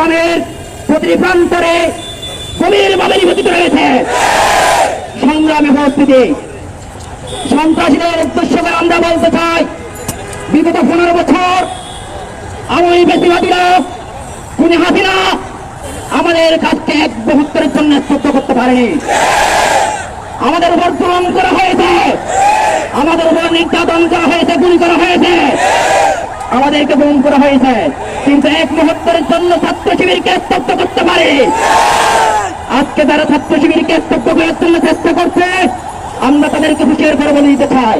চট্টগ্রামের প্রতিটি প্রান্তরে গভীরভাবে নিবেদিত রয়েছে। সংগ্রামে উপস্থিতি। সন্ত্রাসীদের উদ্দেশ্য করে আমরা বলতে চাই, বিগত পনেরো বছর আমি বেশিবাদীরা খুনি হাসিনা আমাদের কাজকে এক মুহূর্তের জন্য স্তব্ধ করতে পারেনি। আমাদের উপর জুলুম করা হয়েছে। আমাদের উপর নির্যাতন করা হয়েছে, গুলি করা হয়েছে। আমাদেরকে গুম করা হয়েছে। কিন্তু এক মুহূর্তের জন্য ছাত্র শিবিরকে স্তব্ধ করতে পারে। আজকে তারা ছাত্র শিবিরকে স্তব্ধ করার জন্য চেষ্টা করছে, আমরা তাদেরকে হুঁশিয়ার করে বলে দিতে চাই।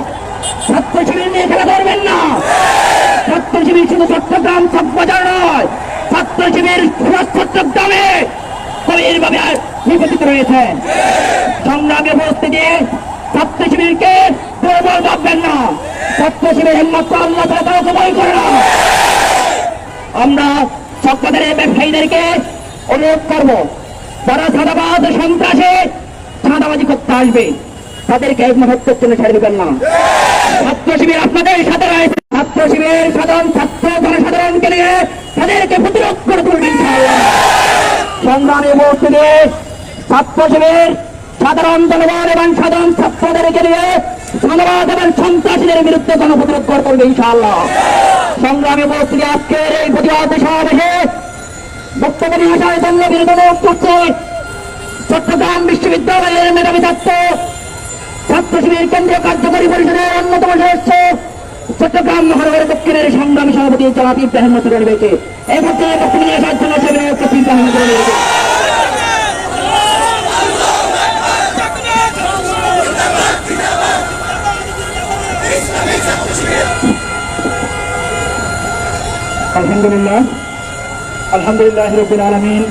ছাত্র শিবির নিয়ে খেলা করবেন না। ছাত্র শিবির শুধু চট্টগ্রাম চকবাজার নয়, ছাত্র শিবির চট্টগ্রামে গভীরভাবে নিবেদিত রয়েছে। সংগ্রামে উপস্থিতি, ছাত্র শিবিরকে দুর্বল ভাববেন না। ছাত্র একমাত্র আল্লাহ করে না। আমরা ব্যবসায়ীদেরকে অনুরোধ সাদাবাদ সন্ত্রাসে করতে আসবে, তাদেরকে এক জন্য ছেড়ে দেবেন না। ছাত্র শিবির আপনাদের সাথে রয়েছে ছাত্র শিবির সাধারণ ছাত্র জনসাধারণকে নিয়ে তাদেরকে প্রতিরোধ করে তুলবেন উপস্থিতি ছাত্র শিবির সাধারণ জনগণ এবং সাধারণ ছাত্রদেরকে নিয়ে এবং সন্ত্রাসীদের বিরুদ্ধে গণপ্রতিরোধ করে তুলবে ইনশাআল্লাহ। সংগ্রামী উপস্থিতি আজকের এই প্রতিবাদ সমাবেশে বক্তব্য নিয়ে আসার জন্য বিরোধ করছে চট্টগ্রাম বিশ্ববিদ্যালয়ের মেধাবী ছাত্র ছাত্র শিবির কেন্দ্রীয় কার্যকরী পরিষদের অন্যতম সদস্য, চট্টগ্রাম মহানগর দক্ষিণের সংগ্রামী সভাপতি জনাব ইব্রাহিম রয়েছে। এই মুহূর্তে বক্তব্য নিয়ে আসার জন্য সেখানে উপস্থিত। আলহামদুলিল্লাহ। আলহামদুলিল্লাহ রবিল আলমিন।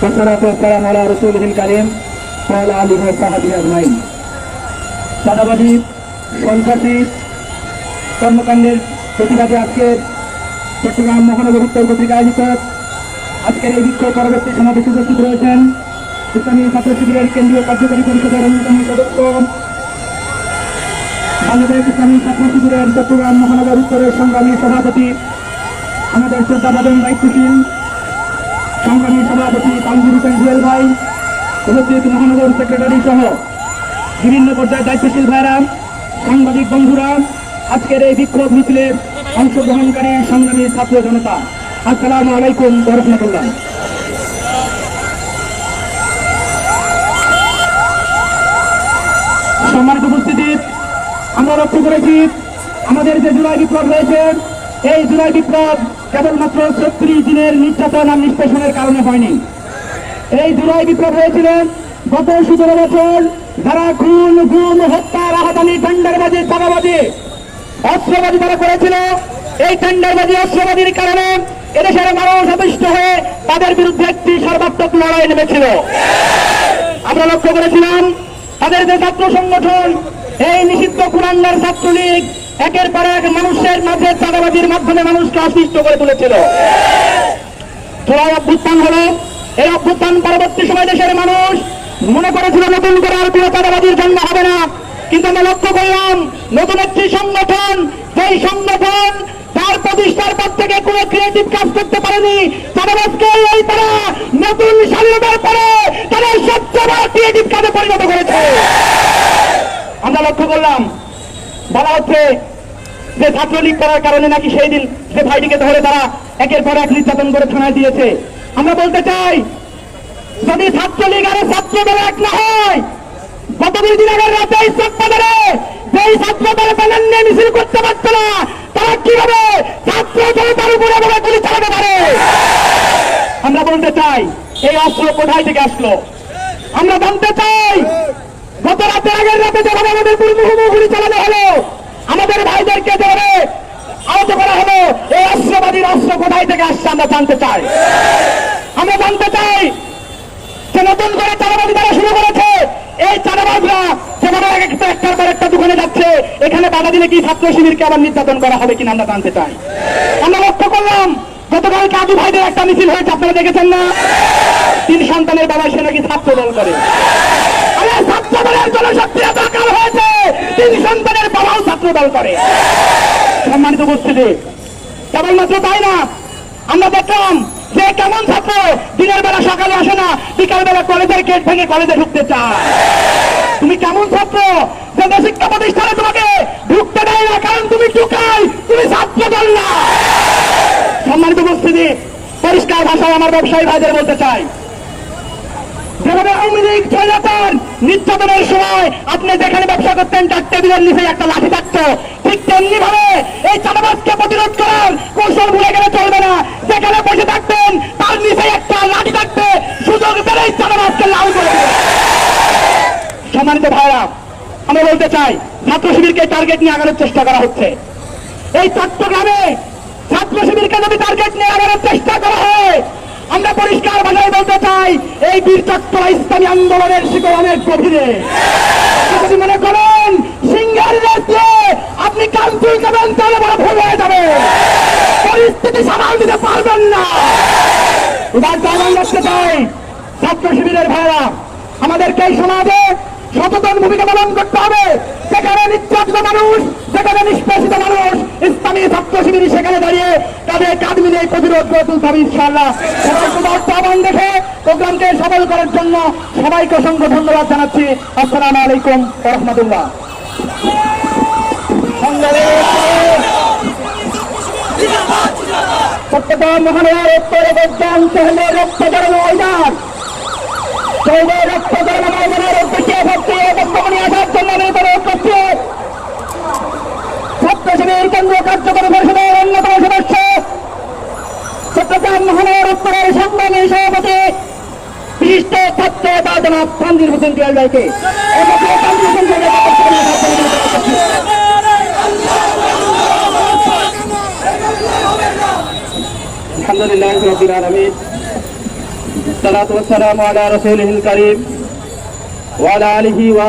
সালাম আলা রসুল কালিম আলী সাহাবি আজমাইন চাঁদাবাদী সন্ত্রাসী, কর্মকাণ্ডের প্রতিবাদে আজকে চট্টগ্রাম মহানগর উত্তর কর্তৃক আয়োজিত আজকের এই বিক্ষোভ পরবর্তী সমাবেশে উপস্থিত রয়েছেন ইসলামী ছাত্র শিবিরের কেন্দ্রীয় কার্যকরী পরিষদের অন্যতম সদস্য। বাংলাদেশ ইসলামী ছাত্র শিবিরের চট্টগ্রাম মহানগর উত্তরের সংগ্রামী সভাপতি আমাদের শ্রদ্ধাবাদন দায়িত্বশীল সংগ্রামী সভাপতি তানজির হোসেন জুয়েল ভাই, উপস্থিত মহানগর সেক্রেটারি সহ বিভিন্ন পর্যায়ে দায়িত্বশীল ভাইরা, সাংবাদিক বন্ধুরা, আজকের এই বিক্ষোভ মিছিলে অংশগ্রহণকারী সংগ্রামী ছাত্র জনতা, আসসালামু আলাইকুম রহমতুল্লাহ সম্মানিত উপস্থিতি, আমরা লক্ষ্য করেছি, আমাদের যে জুলাই বিপ্লব রয়েছে এই জুলাই বিপ্লব কেবলমাত্র ছত্রিশ দিনের নির্যাতন আর নিষ্পেষণের কারণে হয়নি। এই জুলাই বিপ্লব হয়েছিল গত সতেরো বছর যারা খুন, গুম, হত্যা, রাহাতানি, টেন্ডারবাজি, চাঁদাবাজি, অস্ত্রবাজি তারা করেছিল, এই টেন্ডারবাজি, অস্ত্রবাজির কারণে এদেশের মানুষ অতিষ্ঠ হয়ে তাদের বিরুদ্ধে একটি সর্বাত্মক লড়াই নেমেছিল। আমরা লক্ষ্য করেছিলাম, তাদের যে ছাত্র সংগঠন, এই নিষিদ্ধ কুরান্নার ছাত্রলীগ একের পর এক মানুষের মাঝে চাঁদাবাজির মাধ্যমে মানুষকে অসুস্থ করে তুলেছিল। অভ্যুত্থান হলো, এই অভ্যুত্থান পরবর্তী সময় দেশের মানুষ মনে করেছিল নতুন করে আর কোনো চাঁদাবাজির জন্ম হবে না। কিন্তু আমরা লক্ষ্য করলাম, নতুন একটি সংগঠন, যেই সংগঠন তার প্রতিষ্ঠার পর থেকে কোনো ক্রিয়েটিভ কাজ করতে পারেনি। চাঁদাবাজকে এই তারা নতুন স্বাধীনতার পরে তারা সবচেয়ে বড় ক্রিয়েটিভ কাজে পরিণত করেছে। আমরা লক্ষ্য করলাম বলা হচ্ছে যে ছাত্রলীগ করার কারণে নাকি সেই দিন সে ভাইটিকে ধরে তারা একের পর এক নির্যাতন করে থানায় দিয়েছে। আমরা বলতে চাই, যদি ছাত্রলীগ আর ছাত্র দল এক না হয় গত দুই দিন আগের রাতে এই চট্টগ্রামে যেই ছাত্র দল ব্যানার নিয়ে মিছিল করতে পারতো না, তারা কীভাবে ছাত্র জনতার উপরে এভাবে গুলি চালাতে পারে? আমরা বলতে চাই, এই অস্ত্র কোথায় থেকে আসলো? আমরা জানতে চাই গত রাতে আগের রাতে যেভাবে আমাদের মুহুর্মুহু গুলি চালানো হলো, আমাদের ভাইদেরকে ধরে আহত করা হলো, এই অস্ত্রবাদীর অস্ত্র কোথায় থেকে আসছে আমরা জানতে চাই। আমরা জানতে চাই যে নতুন করে চাঁদাবাজি তারা শুরু করেছে। এই চাঁদাবাজরা যেভাবে এক একটা একটার পর একটা দোকানে যাচ্ছে, এখানে বাধা দিলে কি ছাত্র শিবিরকে আবার নির্যাতন করা হবে কিনা আমরা জানতে চাই। আমরা লক্ষ্য করলাম গতকাল কাজু ভাইদের একটা মিছিল হয়েছে, আপনারা দেখেছেন না? তিন সন্তানের বাবা সে নাকি ছাত্র দল করে। দলের জনশক্তি এত হয়েছে। তিন সন্তানের বাবাও ছাত্র দল করে। সম্মানিত উপস্থিতি। কেবলমাত্র তাই না? আমরা দেখলাম সে কেমন ছাত্র দিনের বেলা সকালে আসে না বিকাল বেলা কলেজের গেট ভেঙে কলেজে ঢুকতে চায়। তুমি কেমন ছাত্র? যে শিক্ষা প্রতিষ্ঠানে তোমাকে ঢুকতে দেয় না, কারণ তুমি ঢুকাই তুমি ছাত্র দল না। সম্মানিত উপস্থিতি, পরিষ্কার ভাষায় আমার ব্যবসায়ী ভাইদের বলতে চাই। যেভাবে আওয়ামী লীগ স্বৈরাচার নির্যাতনের সময় আপনি যেখানে ব্যবসা করতেন, তার টেবিলের নিচে একটা লাঠি থাকতো। ঠিক তেমনি ভাবে এই চাঁদাবাজকে প্রতিরোধ করার কৌশল ভুলে গেলে চলবে না। যেখানে বসে থাকতেন, তার নিচে একটা লাঠি থাকবে সুযোগ পেলেই চাঁদাবাজকে লাল করে সম্মানিত ভাইরা আমরা বলতে চাই, ছাত্র শিবিরকে টার্গেট নিয়ে আগানোর চেষ্টা করা হচ্ছে। এই চট্টগ্রামে ছাত্র শিবিরকে যদি টার্গেট নিয়ে আগানোর চেষ্টা করা হয় আমরা পরিষ্কার ভাষায় বলতে চাই, এই বীর চট্টগ্রাম ইসলামী আন্দোলনের শিকড় অনেক গভীরে। মনে করেন দিয়ে আপনি কান তুলতেবেন তাহলে বড় ভুল হয়ে যাবে। পরিস্থিতি সামাল দিতে পারবেন না। এবার জানান রাখতে চাই, ছাত্র শিবিরের ভাইরা। আমাদেরকে এই সমাজে সচেতন ভূমিকা পালন করতে হবে। সেখানে নির্যাতিত মানুষ যেখানে নিষ্পেষিত মানুষ ইসলামী ছাত্র শিবির সেখানে দাঁড়িয়ে তাদের কাঁধ মিলে এই প্রতিরোধ করে তুলতে হবে ইনশাআল্লাহ দেখে প্রোগ্রামকে সফল করার জন্য সবাইকে অসংখ্য ধন্যবাদ জানাচ্ছি। আসসালামু আলাইকুম রহমতুল্লাহ। চট্টগ্রাম মহানগর উত্তরে বৈজ্ঞান হলে রক্ত জড়ানো ময়দান চৌবে রক্ত জড়ানো উদ্দেশ্যে ভর্তি বক্তব্য আসার জন্য নির্বাচন উপস্থিত। বিজেপির কেন্দ্রীয় কার্যকরী পরিষদের অন্যতম সদস্য চট্টগ্রাম মহানগর উত্তরের সংগ্রামী সভাপতি বিশিষ্ট ছাত্র বা জনাব তানজির হোসেন আলহামদুলিল্লাহ আলমী সালাত আলা আলিহি ওয়া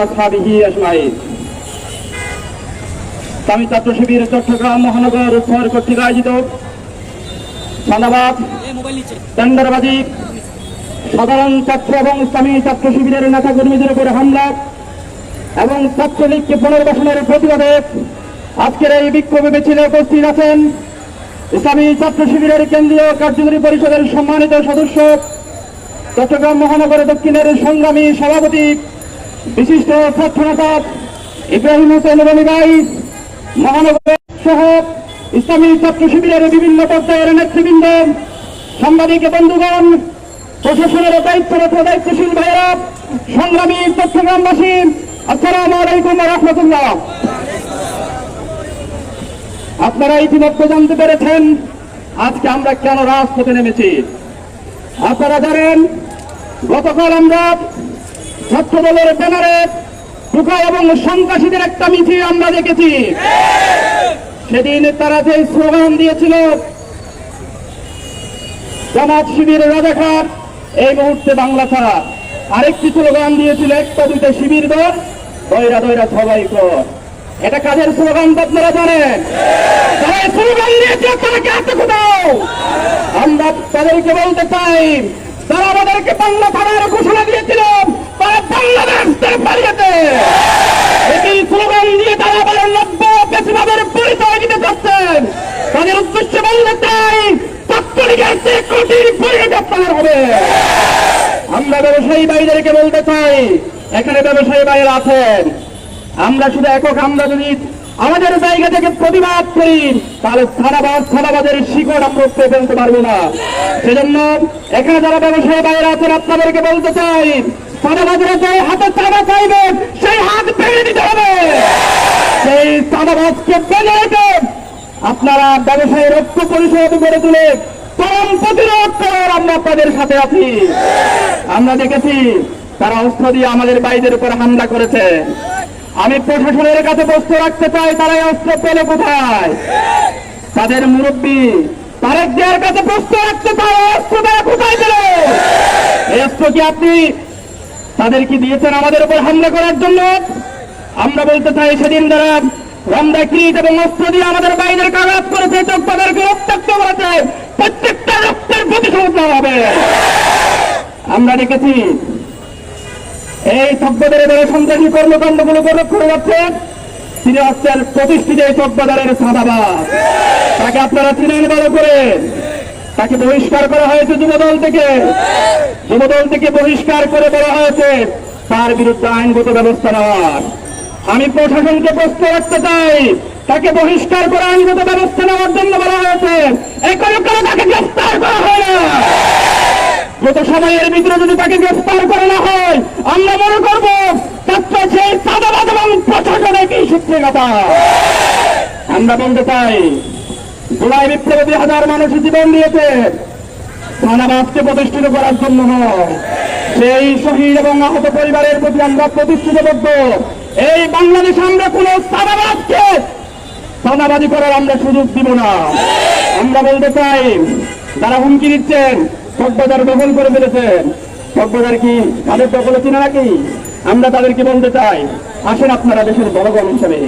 স্বামী ছাত্র শিবির চট্টগ্রাম মহানগর উত্তর কর্তৃক আয়োজিত। সাদাবাদ টেন্ডারবাজি সাধারণ ছাত্র এবং ইসলামী ছাত্র শিবিরের নেতা কর্মীদের উপরে হামলা এবং ছাত্রলীগকে পুনর্বাসনের প্রতিবাদে আজকের এই বিক্ষোভে মিছিলে উপস্থিত আছেন ইসলামী ছাত্র শিবিরের কেন্দ্রীয় কার্যকরী পরিষদের সম্মানিত সদস্য চট্টগ্রাম মহানগর দক্ষিণের সংগ্রামী সভাপতি বিশিষ্ট ছাত্র নেতা ইব্রাহিম হোসেন রবি ভাই মহানগর সহ ইসলামী ছাত্র শিবিরের বিভিন্ন পর্যায়ের নেতৃবৃন্দ, সাংবাদিক বন্ধুগণ, প্রশাসনের দায়িত্বরত দায়িত্বশীল ভাইয়েরা, সংগ্রামী চট্টগ্রামবাসী আসসালামু আলাইকুম রহমতুল্লাহ। আপনারা ইতিমধ্যে জানতে পেরেছেন, আজকে আমরা কেন রাজপথে নেমেছি? আপনারা জানেন, গতকাল আমরা ছাত্র দলের ব্যানারে টুকা এবং সন্ত্রাসীদের একটা মিছিল আমরা দেখেছি। সেদিন তারা যে স্লোগান দিয়েছিল, জামাত শিবির রাজাঘাট এই মুহূর্তে বাংলা ছাড়া। আরেকটি স্লোগান দিয়েছিল একটা দুইটা শিবির দল দয়রা দয়রা সবাই কর। এটা কাজের স্লোগান তো আপনারা জানেন? আমরা তাদেরকে বলতে চাই, তারা আমাদেরকে বাংলা ছাড়ার ঘোষণা দিয়েছিল। তারা বাংলাদেশ থেকে পালিয়েছে একই স্লোগান দিয়ে তারা বলেন নব্য পেশিবাদের পরিচয় দিতে চাচ্ছেন। তাদের উদ্দেশ্যে বলতে চাই ছাত্রলীগের চেয়ে কঠিন পরিণতি আপনাদের হবে। আমরা ব্যবসায়ী ভাইদেরকে বলতে চাই, এখানে ব্যবসায়ী ভাইয়েরা আছেন। আমরা শুধু একক, আমরা যদি আমাদের জায়গা থেকে প্রতিবাদ করি, তাহলে সারাবাদ সারাবাদের শিকড় আমরা উপরে ফেলতে পারব না। সেজন্য এখানে যারা ব্যবসায়ী বাইরে আছেন, আপনাদেরকে বলতে চাই সাদাবাদের যে হাতে চাঁদা চাইবে সেই হাত ভেঙে দিতে হবে। সেই চাঁদাবাজকে রেখে আপনারা ব্যবসায়ীর ঐক্য পরিষদ গড়ে তুলে চরম প্রতিরোধ করার আমরা আপনাদের সাথে আছি। আমরা দেখেছি, তারা অস্ত্র দিয়ে আমাদের বাইদের উপর হামলা করেছে। আমি প্রশাসনের কাছে প্রশ্ন রাখতে চাই তারা অস্ত্র পেলে কোথায়? তাদের মুরব্বী তারেক জিয়ার কাছে প্রশ্ন রাখতে চাই, অস্ত্র তারা কোথায় পেল? অস্ত্র কি আপনি তাদের কি দিয়েছেন আমাদের উপর হামলা করার জন্য। আমরা বলতে চাই সেদিন যারা রমদা এবং অস্ত্র দিয়ে আমাদের বাইরের করেছে রক্তাক্ত প্রত্যেকটা রক্তের প্রতিশোধ নেওয়া হবে। আমরা দেখেছি এই চকবাজারে যারা সন্ত্রাসী কর্মকাণ্ডগুলো করে যাচ্ছে তিনি হচ্ছেন প্রতিষ্ঠিত এই চকবাজারের সাদাবাদ তাকে আপনারা চিনেন ভালো করে। তাকে বহিষ্কার করা হয়েছে যুবদল থেকে। যুবদল থেকে বহিষ্কার করে বলা হয়েছে, তার বিরুদ্ধে আইনগত ব্যবস্থা নেওয়ার। আমি প্রশাসনকে প্রশ্ন রাখতে চাই, তাকে বহিষ্কার করে আইনগত ব্যবস্থা নেওয়ার জন্য বলা হয়েছে। এখনও কেন তাকে গ্রেফতার করা হয় না? গত সময়ের ভিতরে যদি তাকে গ্রেফতার করে না হয়, আমরা মনে করব ছাত্র সেই সাদাবাদ এবং প্রশাসনের কি সূত্রে কথা আমরা বলতে চাই জুলাই বিপ্লবে হাজার মানুষ জীবন দিয়েছে। থানাবাসকে প্রতিষ্ঠিত করার জন্য নয়। সেই শহীদ এবং আহত পরিবারের প্রতি আমরা প্রতিশ্রুতিবদ্ধ। এই বাংলাদেশে আমরা কোন সাদাবাদকে সাদাবাদী করার আমরা সুযোগ দিব না। আমরা বলতে চাই, যারা হুমকি দিচ্ছেন চকবাজার দখল করে ফেলেছেন। চকবাজার কি তাদের দখলে চিনে নাকি? আমরা তাদেরকে বলতে চাই, আসেন আপনারা দেশের জনগণ হিসেবে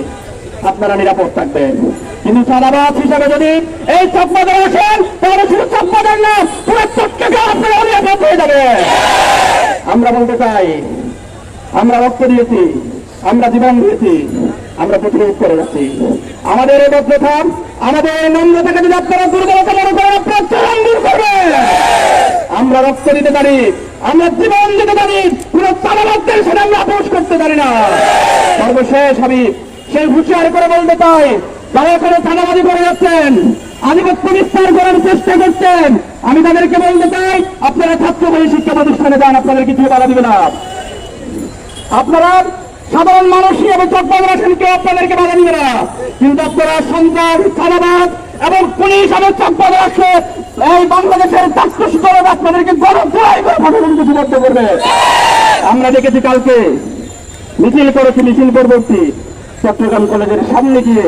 আপনারা নিরাপদ থাকবেন। কিন্তু সাদাবাদ হিসাবে যদি এই চকবাজার আসেন, তাহলে শুধু চকবাজার না, পুরো চট্টগ্রাম আপনারা হয়ে যাবে। আমরা বলতে চাই, আমরা রক্ত দিয়েছি, আমরা জীবন দিয়েছি, আমরা প্রতিরোধ করে যাচ্ছি। আমাদের এই বদ্ধতা আমাদের এই নম্রতাকে যদি আপনারা দুর্বলতা মনে করেন দূর করবেন। আমরা রক্ত দিতে পারি, আমরা জীবন দিতে পারি কোন চালাবাদদের সাথে আমরা আপোষ করতে পারি না। সর্বশেষ আমি সেই হুঁশিয়ার করে বলতে চাই যারা এখানে চাঁদাবাজি করে যাচ্ছেন। আধিপত্য বিস্তার করার চেষ্টা করছেন। আমি তাদেরকে বলতে চাই, আপনারা ছাত্র বলে শিক্ষা প্রতিষ্ঠানে যান, আপনাদের কিছু বাধা দিবে না। আপনারা সাধারণ মানুষ হিসেবে চট্টগ্রাম কেউ আপনাদেরকে বাধা দিবে না। কিন্তু আপনারা সন্ত্রাস চালাবাদ এবং পুলিশ এবং চট্টগ্রাম আসলে এই বাংলাদেশের চাক্ষুষ করে আপনাদেরকে গরম জোড়াই করে করবে। আমরা দেখেছি কালকে মিছিল করেছি, মিছিল পরবর্তী চট্টগ্রাম কলেজের সামনে গিয়ে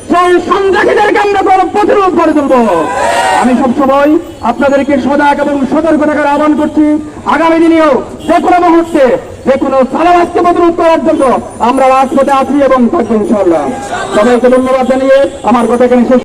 সন্ত্রাসীদেরকে আমরা প্রতিরোধ করে তুলব? আমি সবসময় আপনাদেরকে সজাগ এবং সতর্ক থাকার আহ্বান করছি। আগামী দিনেও যে কোনো মুহূর্তে, যে কোনো সালাবাসকে প্রতিরোধ করার জন্য আমরা রাজপথে আছি এবং থাকব ইনশাল্লাহ সবাইকে ধন্যবাদ জানিয়ে আমার কথা এখানে শেষ